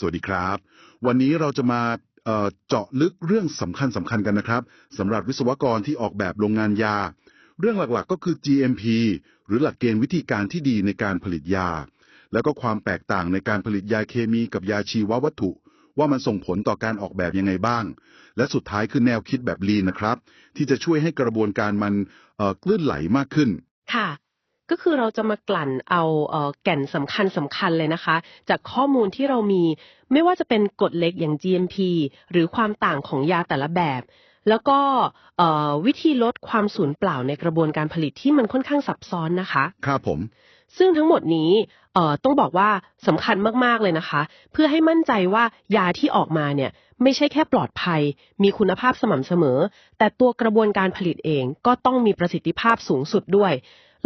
สวัสดีครับ วันนี้เราจะมาเจาะลึกเรื่องสำคัญสำคัญกันนะครับสำหรับวิศวกรที่ออกแบบโรงงานยา เรื่องหลักๆก็คือ GMP หรือหลักเกณฑ์วิธีการที่ดีในการผลิตยา แล้วก็ความแตกต่างในการผลิตยาเคมีกับยาชีววัตถุ ว่ามันส่งผลต่อการออกแบบยังไงบ้าง และสุดท้ายคือแนวคิดแบบลีนนะครับ ที่จะช่วยให้กระบวนการมันเอ่อกลื่นไหลมากขึ้น ค่ะ ก็คือเราจะมากลั่นเอาเอ่อแก่นสำคัญสำคัญเลยนะคะ จากข้อมูลที่เรามีไม่ว่าจะเป็นกฎเหล็กอย่าง GMP หรือความต่างของยาแต่ละแบบ แล้วก็เอ่อวิธีลดความสูญเปล่าในกระบวนการผลิตที่มันค่อนข้างซับซ้อนนะคะ ครับผม ซึ่งทั้งหมดนี้เอ่อต้องบอกว่าสำคัญมากๆเลยนะคะ เพื่อให้มั่นใจว่ายาที่ออกมาเนี่ยไม่ใช่แค่ปลอดภัย มีคุณภาพสม่ำเสมอ แต่ตัวกระบวนการผลิตเองก็ต้องมีประสิทธิภาพสูงสุดด้วย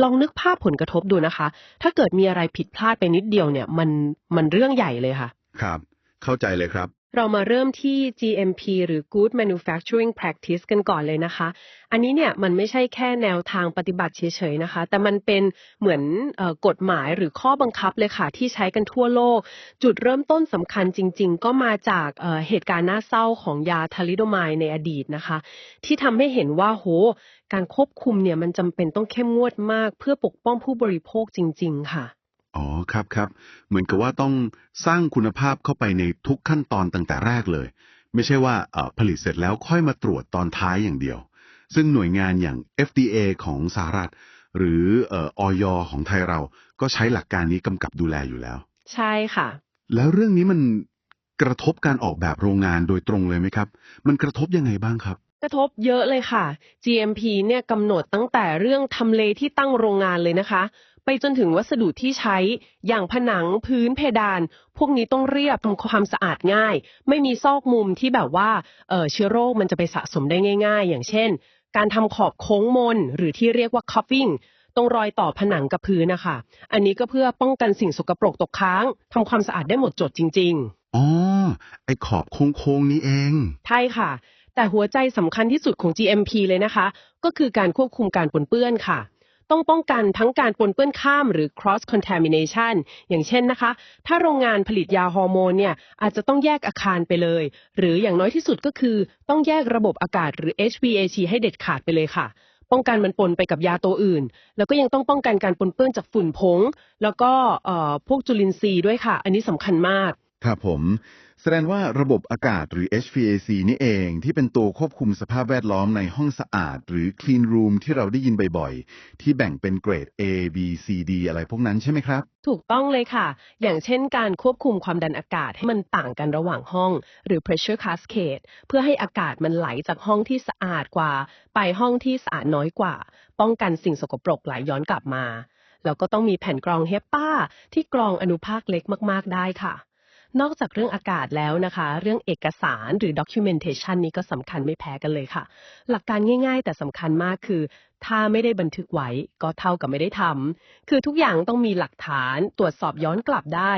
ลองนึกภาพผลกระทบดูนะคะ ถ้าเกิดมีอะไรผิดพลาดไปนิดเดียวเนี่ย มันมันเรื่องใหญ่เลยค่ะ ครับ เข้าใจเลยครับ เรามาเริ่มที่ GMP หรือ Good Manufacturing Practice กันก่อนเลยนะคะ อันนี้เนี่ยมันไม่ใช่แค่แนวทางปฏิบัติเฉยๆนะคะ แต่มันเป็นเหมือนออกฎหมายหรือข้อบังคับเลยค่ะ ที่ใช้กันทั่วโลก จุดเริ่มต้นสำคัญจริงๆ ก็มาจากเเหตุการณ์น่าเศร้าของยาทาลิโดไมด์ในอดีตนะคะ ที่ทำให้เห็นว่าโหการควบคุมเนี่ยมันจำเป็นต้องเข้มงวดมาก เพื่อปกป้องผู้บริโภคจริง ๆ ค่ะ อ๋อครับครับ เหมือนกับว่าต้องสร้างคุณภาพเข้าไปในทุกขั้นตอนตั้งแต่แรกเลย ไม่ใช่ว่าเอ่อผลิตเสร็จแล้วค่อยมาตรวจตอนท้ายอย่างเดียว ซึ่งหน่วยงานอย่าง FDA ของสหรัฐ หรือเอ่ออยของไทยเราก็ใช้หลักการนี้กำกับดูแลอยู่แล้ว ใช่ค่ะ แล้วเรื่องนี้มันกระทบการออกแบบโรงงานโดยตรงเลยไหมครับ มันกระทบยังไงบ้างครับ กระทบเยอะเลยค่ะ GMP เนี่ยกำหนดตั้งแต่เรื่องทำเลที่ตั้งโรงงานเลยนะคะ ไปจนถึงวัสดุที่ใช้อย่างผนังพื้นเพดาน พวกนี้ต้องเรียบทำความสะอาดง่าย ไม่มีซอกมุมที่แบบว่าเออเชื้อโรคมันจะไปสะสมได้ง่าย ๆ อย่างเช่น การทำขอบโค้งมน หรือที่เรียกว่า cupping ตรงรอยต่อผนังกับพื้นนะคะ อันนี้ก็เพื่อป้องกันสิ่งสกปรกตกค้างทำความสะอาดได้หมดจดจริง ๆ อ๋อ ไอขอบโค้งๆนี้เอง ใช่ค่ะ แต่หัวใจสำคัญที่สุดของ GMP เลยนะคะ ก็คือการควบคุมการปนเปื้อนค่ะ ต้องป้องกันทั้งการปนเปื้อนข้ามหรือ cross contamination อย่างเช่นนะคะ ถ้าโรงงานผลิตยาฮอร์โมนเนี่ยอาจจะต้องแยกอาคารไปเลย หรืออย่างน้อยที่สุดก็คือต้องแยกระบบอากาศหรือ HVAC ให้เด็ดขาดไปเลยค่ะป้องกันมันปนไปกับยาตัวอื่น แล้วก็ยังต้องป้องกันการปนเปื้อนจากฝุ่นผง แล้วก็พวกจุลินทรีย์ด้วยค่ะ อันนี้สำคัญมาก ครับผม แสดงว่าระบบอากาศหรือ HVAC นี่เองที่เป็นตัวควบคุมสภาพแวดล้อมในห้องสะอาด หรือ clean room ที่เราได้ยินบ่อยๆ ที่แบ่งเป็นเกรด A B C D อะไรพวกนั้นใช่ไหมครับ ถูกต้องเลยค่ะ อย่างเช่นการควบคุมความดันอากาศให้มันต่างกันระหว่างห้อง หรือ pressure cascade เพื่อให้อากาศมันไหลจากห้องที่สะอาดกว่า ไปห้องที่สะอาดน้อยกว่า ป้องกันสิ่งสกปรกไหลย้อนกลับมา แล้วก็ต้องมีแผ่นกรองเฮปป้าที่กรองอนุภาคเล็กมาก ๆ ได้ค่ะ นอกจากเรื่องอากาศแล้วนะคะ เรื่องเอกสารหรือ documentation นี้ก็สำคัญไม่แพ้กันเลยค่ะ หลักการง่าย ๆ แต่สำคัญมากคือ ถ้าไม่ได้บันทึกไว้ก็เท่ากับไม่ได้ทำคือทุกอย่างต้องมีหลักฐานตรวจสอบย้อนกลับได้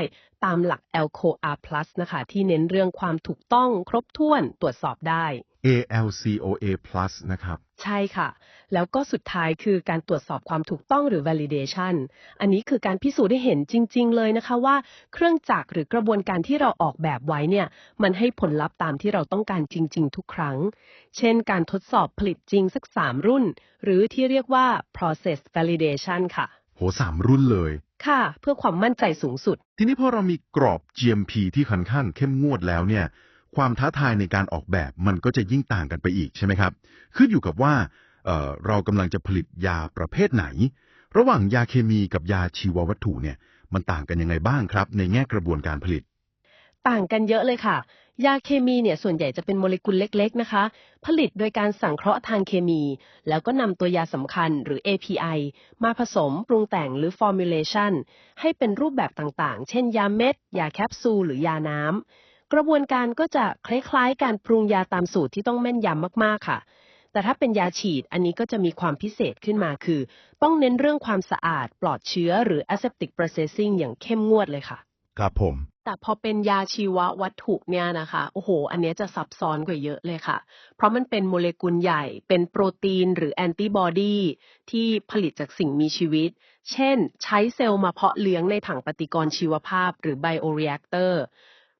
ตามหลัก LCOR Plus นะคะ ที่เน้นเรื่องความถูกต้องครบถ้วนตรวจสอบได้ ALCOA plus นะครับ ใช่ค่ะ แล้วก็สุดท้ายคือการตรวจสอบความถูกต้องหรือ validation อันนี้คือการพิสูจน์ให้เห็นจริง ๆ เลยนะคะว่าเครื่องจักรหรือกระบวนการที่เราออกแบบไว้เนี่ย มันให้ผลลัพธ์ตามที่เราต้องการจริง ๆ ทุกครั้ง เช่น การทดสอบผลิตจริงสัก 3 รุ่น หรือที่เรียกว่า process validation ค่ะ โหสามรุ่นเลย ค่ะ เพื่อความมั่นใจสูงสุด ทีนี้พอเรามีกรอบ GMP ที่ค่อนข้างเข้มงวดแล้วเนี่ย ความท้าทายในการออกแบบมันก็จะยิ่งต่างกันไปอีกใช่ไหมครับ ขึ้นอยู่กับว่าเเรากำลังจะผลิตยาประเภทไหน ระหว่างยาเคมีกับยาชีววัตถุเนี่ยมันต่างกันยังไงบ้างครับ ในแง่กระบวนการผลิต ต่างกันเยอะเลยค่ะ ยาเคมีเนี่ยส่วนใหญ่จะเป็นโมเลกุลเล็ก ๆ นะคะ ผลิตโดยการสังเคราะห์ทางเคมี แล้วก็นำตัวยาสำคัญหรือ API มาผสมปรุงแต่งหรือ formulation ให้เป็นรูปแบบต่างๆ เช่นยาเม็ด ยาแคปซูลหรือยาน้ำ กระบวนการก็จะคล้ายๆ การปรุงยาตามสูตรที่ต้องแม่นยำมากๆค่ะ แต่ถ้าเป็นยาฉีดอันนี้ก็จะมีความพิเศษขึ้นมาคือ ต้องเน้นเรื่องความสะอาด ปลอดเชื้อ หรือ aseptic processing อย่างเข้มงวดเลยค่ะ ครับผม แต่พอเป็นยาชีววัตถุเนี่ยนะคะ โอ้โห อันเนี้ยจะซับซ้อนกว่าเยอะเลยค่ะ เพราะมันเป็นโมเลกุลใหญ่ เป็นโปรตีนหรือแอนติบอดีที่ผลิตจากสิ่งมีชีวิต เช่น ใช้เซลล์มาเพาะเลี้ยงในถังปฏิกรณ์ชีวภาพ หรือไบโอเร a คเตอร์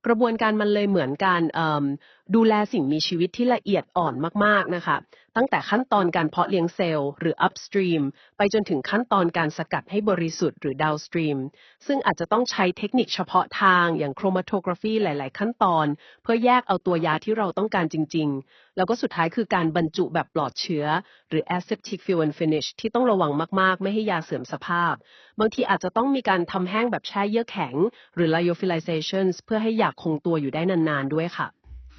กระบวนการมันเลยเหมือนการดูแลสิ่งมีชีวิตที่ละเอียดอ่อนมากๆนะคะ ตั้งแต่ขั้นตอนการเพาะเลี้ยงเซลล์หรือ upstream ไปจนถึงขั้นตอนการสกัดให้บริสุทธิ์หรือ downstream ซึ่งอาจจะต้องใช้เทคนิคเฉพาะทางอย่าง chromatography หลาย ๆ ขั้นตอน เพื่อแยกเอาตัวยาที่เราต้องการจริง ๆ แล้วก็สุดท้ายคือการบรรจุแบบปลอดเชื้อ หรือ aseptic fill and finish ที่ต้องระวังมาก ๆ ไม่ให้ยาเสื่อมสภาพ บางทีอาจจะต้องมีการทำแห้งแบบแช่เยื่อแข็ง หรือ lyophilization เพื่อให้ยาคงตัวอยู่ได้นาน ๆ ด้วยค่ะ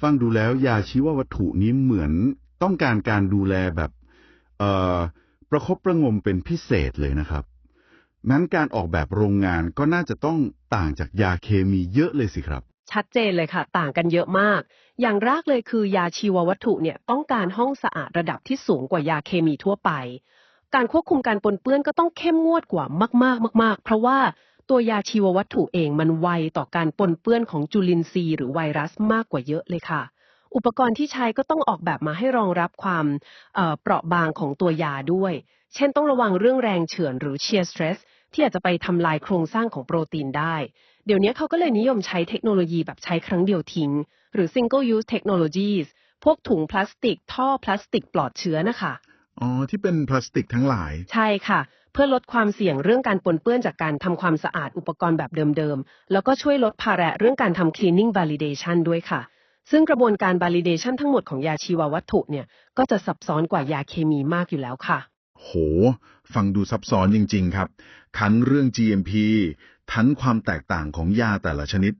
ฟังดูแล้วยาชีววัตถุนี้เหมือนต้องการการดูแลแบบเอ่อประคบประงมเป็นพิเศษเลยนะครับงั้นการออกแบบโรงงานก็น่าจะต้องต่างจากยาเคมีเยอะเลยสิครับ ชัดเจนเลยค่ะ ต่างกันเยอะมาก อย่างแรกเลยคือยาชีววัตถุเนี่ยต้องการห้องสะอาดระดับที่สูงกว่ายาเคมีทั่วไป การควบคุมการปนเปื้อนก็ต้องเข้มงวดกว่ามากๆมาก ๆ เพราะว่า ตัวยาชีววัตถุเองมันไวต่อการปนเปื้อนของจุลินทรีย์หรือไวรัสมากกว่าเยอะเลยค่ะ อุปกรณ์ที่ใช้ก็ต้องออกแบบมาให้รองรับความเอ่อเปราะบางของตัวยาด้วย เช่นต้องระวังเรื่องแรงเฉือนหรือ shear stress ที่อาจจะไปทำลายโครงสร้างของโปรตีนได้ เดี๋ยวนี้เขาก็เลยนิยมใช้เทคโนโลยีแบบใช้ครั้งเดียวทิ้ง หรือ single use technologies พวกถุงพลาสติก ท่อพลาสติกปลอดเชื้อนะคะ อ๋อ ที่เป็นพลาสติกทั้งหลาย ใช่ค่ะเพื่อลดความเสี่ยงเรื่องการปนเปื้อนจากการทำความสะอาดอุปกรณ์แบบเดิมๆ แล้วก็ช่วยลดภาระเรื่องการทำ cleaning validation ด้วยค่ะ ซึ่งกระบวนการ validation ทั้งหมดของยาชีววัตถุเนี่ย ก็จะซับซ้อนกว่ายาเคมีมากอยู่แล้วค่ะ โห ฟังดูซับซ้อนจริง ๆ ครับ ทั้งเรื่อง GMP ทั้งความแตกต่างของยาแต่ละชนิด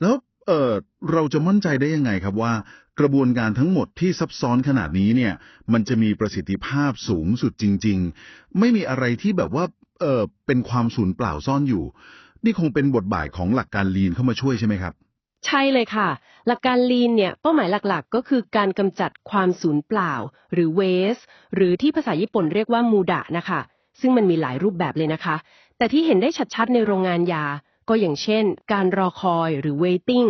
แล้วเออเราจะมั่นใจได้ยังไงครับว่า กระบวนการทั้งหมดที่ซับซ้อนขนาดนี้เนี่ย มันจะมีประสิทธิภาพสูงสุดจริง ๆ ไม่มีอะไรที่แบบว่าเออเป็นความสูญเปล่าซ่อนอยู่ นี่คงเป็นบทบาทของหลักการลีนเข้ามาช่วยใช่ไหมครับ ใช่เลยค่ะ หลักการ lean เนี่ยเป้าหมายหลักๆ ก็คือการกำจัดความสูญเปล่า หรือ waste หรือที่ภาษาญี่ปุ่นเรียกว่ามูดะนะคะ ซึ่งมันมีหลายรูปแบบเลยนะคะ แต่ที่เห็นได้ชัดๆในโรงงานยา ก็อย่างเช่น การรอคอยหรือ waiting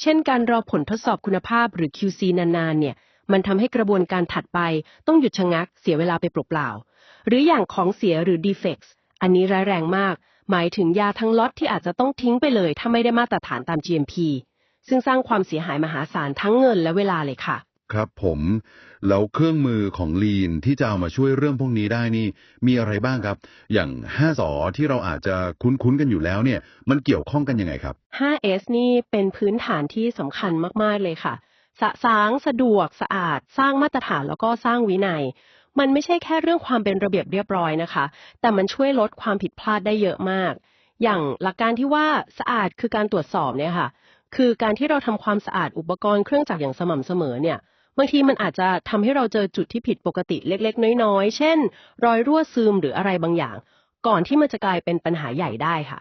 เช่นการรอผลทดสอบคุณภาพหรือ QC นานๆ เนี่ย มันทำให้กระบวนการถัดไปต้องหยุดชะงักเสียเวลาไปเปล่าๆ หรืออย่างของเสียหรือ defects อันนี้ร้ายแรงมาก หมายถึงยาทั้งล็อตที่อาจจะต้องทิ้งไปเลย ถ้าไม่ได้มาตรฐานตาม GMP ซึ่งสร้างความเสียหายมหาศาลทั้งเงินและเวลาเลยค่ะ ครับผม แล้วเครื่องมือของลีนที่จะเอามาช่วยเรื่องพวกนี้ได้นี่ มีอะไรบ้างครับ อย่าง 5สอที่เราอาจจะคุ้นๆกันอยู่แล้วเนี่ย มันเกี่ยวข้องกันยังไงครับ 5S นี่เป็นพื้นฐานที่สำคัญมากๆเลยค่ะ สะสาง สะดวก สะอาด สร้างมาตรฐานแล้วก็สร้างวินัย มันไม่ใช่แค่เรื่องความเป็นระเบียบเรียบร้อยนะคะ แต่มันช่วยลดความผิดพลาดได้เยอะมาก อย่างหลักการที่ว่าสะอาดคือการตรวจสอบเนี่ยค่ะ คือการที่เราทำความสะอาดอุปกรณ์เครื่องจักรอย่างสม่ำเสมอเนี่ย บางทีมันอาจจะทำให้เราเจอจุดที่ผิดปกติเล็ก ๆ น้อยๆ เช่น รอยรั่วซึมหรืออะไรบางอย่าง ก่อนที่มันจะกลายเป็นปัญหาใหญ่ได้ค่ะ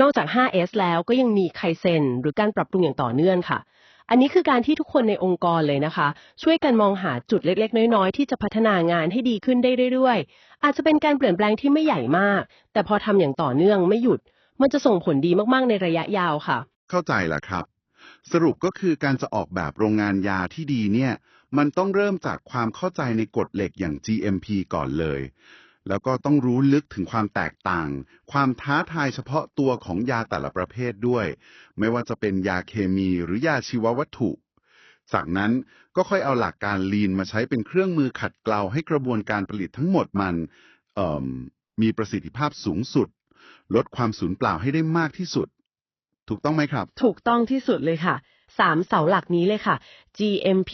นอกจาก 5S แล้วก็ยังมีไคเซนหรือการปรับปรุงอย่างต่อเนื่องค่ะ อันนี้คือการที่ทุกคนในองค์กรเลยนะคะ ช่วยกันมองหาจุดเล็ก ๆ น้อยๆ ที่จะพัฒนางานให้ดีขึ้นได้เรื่อยๆ อาจจะเป็นการเปลี่ยนแปลงที่ไม่ใหญ่มาก แต่พอทำอย่างต่อเนื่องไม่หยุด มันจะส่งผลดีมากๆในระยะยาวค่ะ เข้าใจแล้วครับ สรุปก็คือการจะออกแบบโรงงานยาที่ดีเนี่ย มันต้องเริ่มจากความเข้าใจในกฎเหล็กอย่าง GMP ก่อนเลย แล้วก็ต้องรู้ลึกถึงความแตกต่าง ความท้าทายเฉพาะตัวของยาแต่ละประเภทด้วย ไม่ว่าจะเป็นยาเคมีหรือยาชีววัตถุจากนั้นก็ค่อยเอาหลักการลีนมาใช้เป็นเครื่องมือขัดเกลาให้กระบวนการผลิตทั้งหมดมันมีประสิทธิภาพสูงสุด ลดความสูญเปล่าให้ได้มากที่สุด ถูกต้องไหมครับ ถูกต้องที่สุดเลยค่ะ สามเสาหลักนี้เลยค่ะ GMP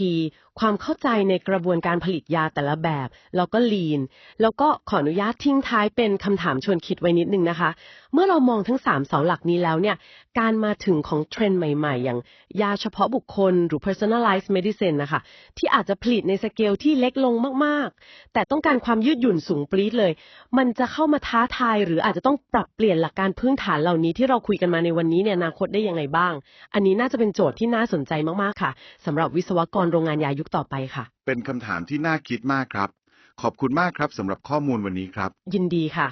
ความเข้าใจในกระบวนการผลิตยาแต่ละแบบ แล้วก็ Lean แล้วก็ขออนุญาตทิ้งท้ายเป็นคำถามชวนคิดไว้นิดนึงนะคะ เมื่อเรามองทั้งสามเสาหลักนี้แล้วเนี่ย การมาถึงของเทรนด์ใหม่ ๆ อย่างยาเฉพาะบุคคลหรือ personalized medicine นะคะ ที่อาจจะผลิตในสเกลที่เล็กลงมากๆ แต่ต้องการความยืดหยุ่นสูงปรี๊ดเลย มันจะเข้ามาท้าทาย หรืออาจจะต้องปรับเปลี่ยนหลักการพื้นฐานเหล่านี้ที่เราคุยกันมาในวันนี้เนี่ยอนาคตได้ยังไงบ้าง อันนี้น่าจะเป็นโจทย์ที่น่าสนใจมากๆค่ะสำหรับบวิศวกรโรงงานยายุคต่อไปค่ะ เป็นคำถามที่น่าคิดมากครับ ขอบคุณมากครับสำหรับข้อมูลวันนี้ครับ ยินดีค่ะ